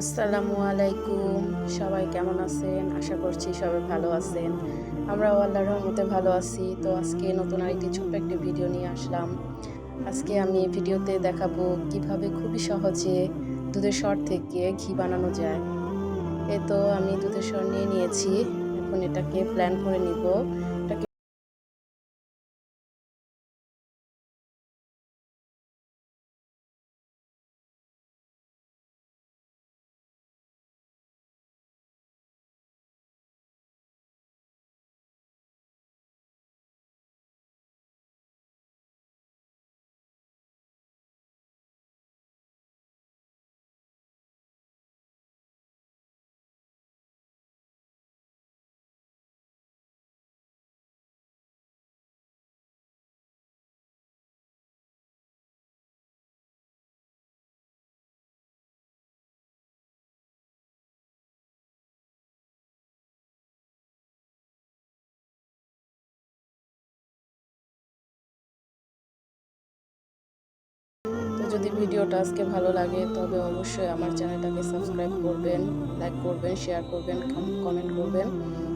আসসালামু আলাইকুম। সবাই কেমন আছেন? আশা করছি সবাই ভালো আছেন। আমরাও আল্লাহর রহমতে ভালো আছি। তো আজকে নতুন আরেকটি ছোট্ট একটি ভিডিও নিয়ে আসলাম। আজকে আমি ভিডিওতে দেখাবো কীভাবে খুবই সহজে দুধের স্বর থেকে ঘি বানানো যায়। এ তো আমি দুধের স্বর নিয়ে নিয়েছি। এখন এটাকে প্ল্যান করে নিব। যদি ভিডিওটা আজকে ভালো লাগে, তবে অবশ্যই আমার চ্যানেলটাকে সাবস্ক্রাইব করবেন, লাইক করবেন, শেয়ার করবেন কমেন্ট করবেন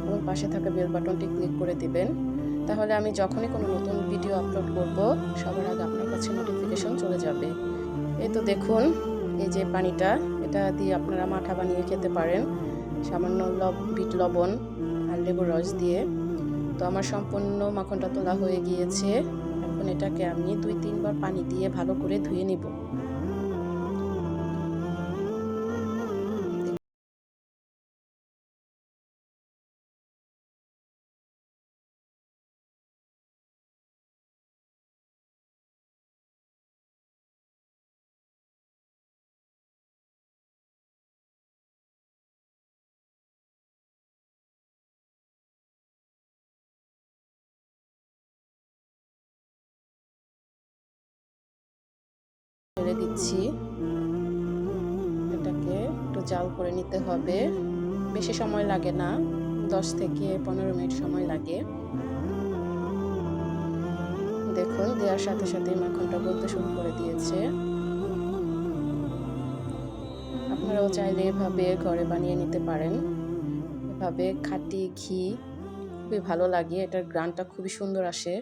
এবং পাশে থাকা বেল বাটনটি ক্লিক করে দিবেন। তাহলে আমি যখনই কোনো নতুন ভিডিও আপলোড করব, সবার আগে আপনার কাছে নোটিফিকেশন চলে যাবে। এই তো দেখুন, এই যে পানিটা, এটা দিয়ে আপনারা মাঠা বানিয়ে খেতে পারেন। সামান্য লব, বিট লবণ আর লেবুর রস দিয়ে। তো আমার সম্পূর্ণ মাখনটা তোলা হয়ে গিয়েছে। এটাকে আমি দুই তিনবার পানি দিয়ে ভালো করে ধুয়ে নিব। ছেড়ে দিচ্ছি। এটাকে একটু জাল করে নিতে হবে। বেশি সময় লাগে না, দশ থেকে পনেরো মিনিট সময় লাগে। দেখুন, দেওয়ার সাথে সাথে মাখনটা বলতে শুরু করে দিয়েছে। আপনারাও চাইলে এভাবে ঘরে বানিয়ে নিতে পারেন। এভাবে খাটি ঘি, খুবই ভালো লাগে। এটার গ্রানটা খুবই সুন্দর আসে।